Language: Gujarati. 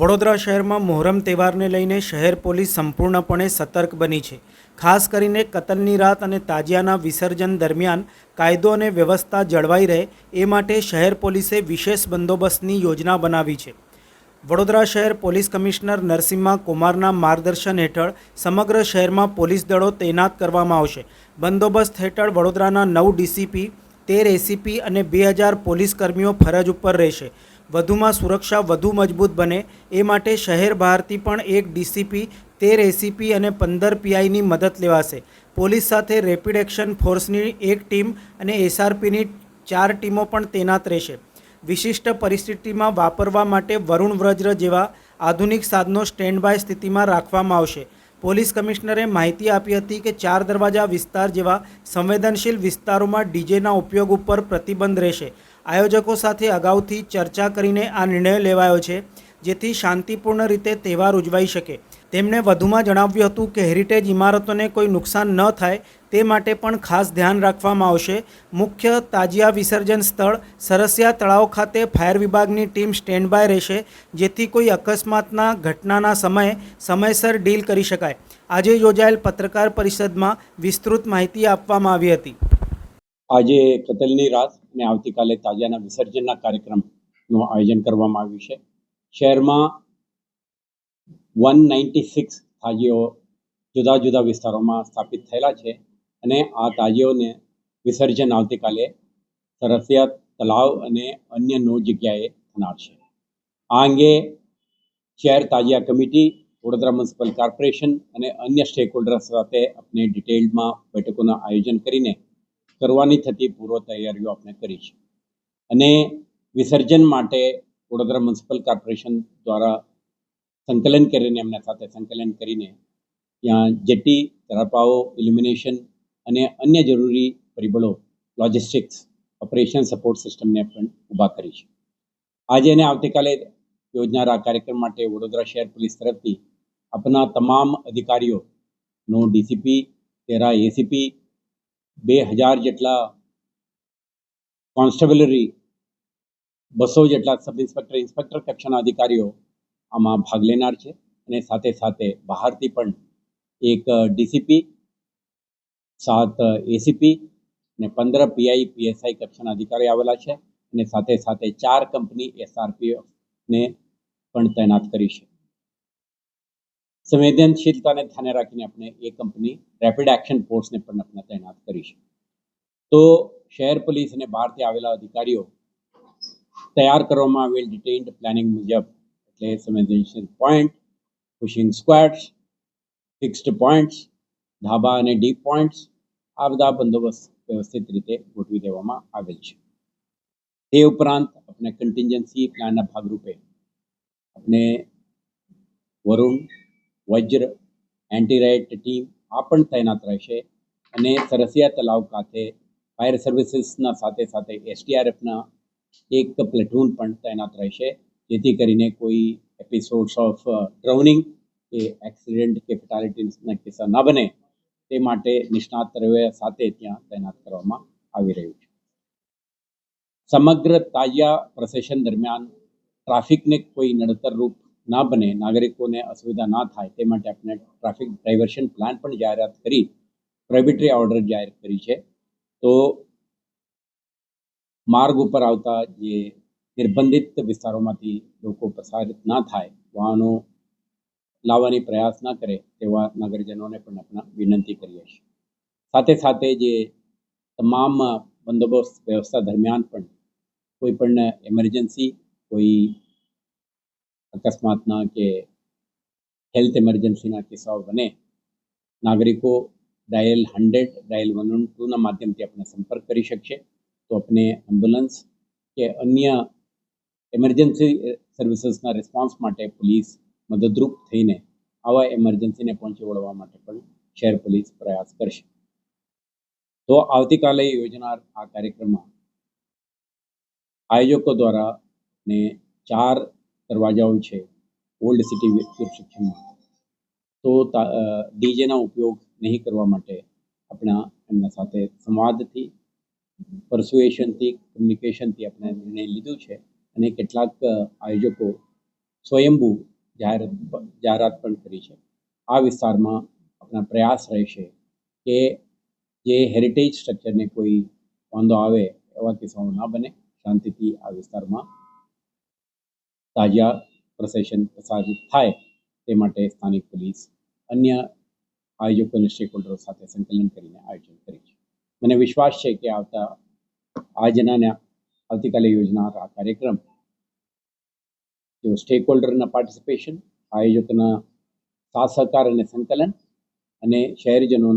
વડોદરા શહેરમાં મોહરમ તહેવારને લઈને શહેર પોલીસ સંપૂર્ણપણે સતર્ક બની છે. ખાસ કરીને કતલની રાત અને તાજિયાના વિસર્જન દરમિયાન કાયદો અને વ્યવસ્થા જળવાઈ રહે એ માટે શહેર પોલીસે વિશેષ બંદોબસ્તની યોજના બનાવી છે. વડોદરા શહેર પોલીસ કમિશનર નરસિમ્હા કુમારના માર્ગદર્શન હેઠળ સમગ્ર શહેરમાં પોલીસ દળો તૈનાત કરવામાં આવશે. બંદોબસ્ત હેઠળ વડોદરાના નવ ડીસીપી, તેર એસીપી અને બે હજાર પોલીસ કર્મીઓ ફરજ ઉપર રહેશે. વધુમાં સુરક્ષા વધુ મજબૂત બને. એ માટે શહેર બહારથી પણ એક ડીસીપી તેર એસીપી અને પંદર પીઆઈની મદદ લેવાશે. પોલીસ સાથે રેપિડ એક્શન ફોર્સની એક ટીમ અને એસઆરપીની ચાર ટીમો પણ તૈનાત રહેશે. વિશિષ્ટ પરિસ્થિતિમાં વાપરવા માટે વરુણ વ્રજ્ર જેવા આધુનિક સાધનો સ્ટેન્ડ બાય સ્થિતિમાં રાખવામાં આવશે. પોલીસ કમિશનરે માહિતી આપી હતી કે ચાર દરવાજા વિસ્તાર જેવા સંવેદનશીલ વિસ્તારોમાં ડીજેના ઉપયોગ ઉપર પ્રતિબંધ રહેશે. આયોજકો સાથે અગાઉથી ચર્ચા કરીને આ નિર્ણય લેવાયો છે, જેથી શાંતિપૂર્ણ રીતે તહેવાર ઉજવાઈ શકે. તેમણે વધુમાં જણાવ્યું હતું કે હેરિટેજ ઇમારતોને કોઈ નુકસાન ન થાય તે માટે પણ ખાસ ધ્યાન રાખવામાં આવશે. મુખ્ય તાજિયા વિસર્જન સ્થળ સરસિયા તળાવ ખાતે ફાયર વિભાગની ટીમ સ્ટેન્ડ બાય રહેશે, જેથી કોઈ અકસ્માતના ઘટનાના સમયે સમયસર ડીલ કરી શકાય. આજે યોજાયેલ પત્રકાર પરિષદમાં વિસ્તૃત માહિતી આપવામાં આવી હતી. આજે કતલની રાત અને આવતીકાલે તાજાના વિસર્જનના કાર્યક્રમનું આયોજન કરવામાં આવ્યું છે. શહેરમાં વન નાઇન્ટી સિક્સ તાજીઓ જુદા જુદા વિસ્તારોમાં સ્થાપિત થયેલા છે અને આ તાજીઓને વિસર્જન આવતીકાલે સરસિયા તલાવ અને અન્ય નવ જગ્યાએ થનાર છે. આ અંગે શહેર તાજિયા કમિટી, વડોદરા મ્યુનિસિપલ કોર્પોરેશન અને અન્ય સ્ટેક હોલ્ડર્સ સાથે આપણે ડિટેલમાં બેઠકોનું આયોજન કરીને કરવાની થતી પૂર્વ તૈયારીઓ આપણે કરી છે. અને વિસર્જન માટે વડોદરા મ્યુનિસિપલ કોર્પોરેશન દ્વારા સંકલન કરીને, એમના સાથે સંકલન કરીને ત્યાં જેટી તરાપાઓ ઇલ્યુમિનેશન અને અન્ય જરૂરી પરિબળો, લોજિસ્ટિક્સ, ઓપરેશન સપોર્ટ સિસ્ટમને પણ ઊભા કરી છે. આજે અને આવતીકાલે યોજનારા કાર્યક્રમ માટે વડોદરા શહેર પોલીસ તરફથી આપના તમામ અધિકારીઓનો ડીસીપી, તેરા એસીપી બે હજાર જેટલા કોન્સ્ટેબલરી, બસો જેટલા સબ ઇન્સ્પેક્ટર ઇન્સ્પેક્ટર કક્ષાના અધિકારીઓ આમાં ભાગ લેનાર છે. અને સાથે સાથે બહારથી પણ એક ડીસીપી, સાત એસીપી અને પંદર પીઆઈ, પીએસઆઈ કક્ષાના અધિકારી આવેલા છે. અને સાથે સાથે ચાર કંપની એસઆરપીને પણ તૈનાત કરી છે. સંવેદનશીલતાને ધ્યાને રાખીને આપણે એ કંપની રેપિડ એક્શન ફોર્સને પણ આપણે તૈનાત કરી તો શહેર પોલીસ અને બહારથી આવેલા અધિકારીઓ તૈયાર કરવામાં આવેલ ડિટેઇન્ડ પ્લાનિંગ મુજબ, એટલે સંવેદનશીલ point pushing squads fixed points ધાબા અને ડીપ પોઈન્ટ્સ આ બધા બંદોબસ્ત વ્યવસ્થિત રીતે ગોઠવી દેવામાં આવેલ છે. તે ઉપરાંત આપણે કન્ટિન્જન્સી પ્લાનના ભાગરૂપે આપણે Varun Vajra anti riot team આ પણ તૈનાત રહેશે અને સરસિયા તલાવ ખાતે ફાયર સર્વિસીસના સાથે સાથે એસટીઆરએફના એક પ્લેટૂન પણ તૈનાત રહેશે. જેથી કરીને કોઈ એપિસોડ્સ ઓફ ડ્રાઉનિંગ કે એક્સિડન્ટ કે ફેટાલિટીના કિસ્સા ન બને તે માટે નિષ્ણાત તરવૈયા સાથે ત્યાં તૈનાત કરવામાં આવી રહ્યું છે. સમગ્ર તાજિયા પ્રોસેશન દરમિયાન ટ્રાફિકને કોઈ નડતરરૂપ ના બને, નાગરિકોને અસુવિધા ના થાય તે માટે આપણે ટ્રાફિક ડાયવર્શન પ્લાન પણ જાહેરાત કરી, પ્રોહિબિટરી ઓર્ડર જાહેર કરી છે. તો માર્ગ ઉપર આવતા જે નિર્બંધિત વિસ્તારોમાંથી લોકો પ્રસારિત ના થાય, વાહનો લાવવાની પ્રયાસ ના કરે તેવા નગરજનોને પણ આપણે વિનંતી કરીએ છીએ. સાથે સાથે જે તમામ બંદોબસ્ત વ્યવસ્થા દરમિયાન પણ કોઈ પણ એમરજન્સી કોઈ અકસ્માતના કે હેલ્થ ઇમરજન્સીના કિસ્સાઓ બને, નાગરિકો dial hundred dial one one ટુના માધ્યમથી આપણે સંપર્ક કરી શકશે. તો આપણે એમ્બ્યુલન્સ કે અન્ય એમરજન્સી સર્વિસીસના રિસ્પોન્સ માટે પોલીસ મદદરૂપ થઈને આવા એમરજન્સીને પહોંચી વળવા માટે પણ શહેર પોલીસ પ્રયાસ કરશે. તો આવતીકાલે યોજનાર આ કાર્યક્રમમાં આયોજકો દ્વારા ને ચાર દરવાજાઓ છે ઓલ્ડ સિટી સેક્શનમાં તો ડીજેના ઉપયોગ નહીં કરવા માટે આપણા એમના સાથે સંવાદથી પરસુએશનથી કમ્યુનિકેશનથી આપણે નિર્ણય લીધો છે અને કેટલાક આયોજકો સ્વયંભૂ જાહેરાત જાહેરાત પણ કરી છે. આ વિસ્તારમાં આપણા પ્રયાસ રહેશે કે જે હેરિટેજ સ્ટ્રક્ચરને કોઈ વાંધો આવે એવા કિસ્સાઓ ના બને. શાંતિથી આ વિસ્તારમાં તાજિયા પ્રસેશન પ્રસારિત થાય તે માટે સ્થાનિક પોલીસ અન્ય આયોજકો અને સ્ટેક સાથે સંકલન કરીને આયોજન કરી છે. મને વિશ્વાસ છે કે આવતા આજના આવતીકાલે યોજનાર આ કાર્યક્રમ જો સ્ટેક હોલ્ડરના પાર્ટિસિપેશન આયોજકના સાથ સહકાર અને સંકલન અને શહેરીજનોના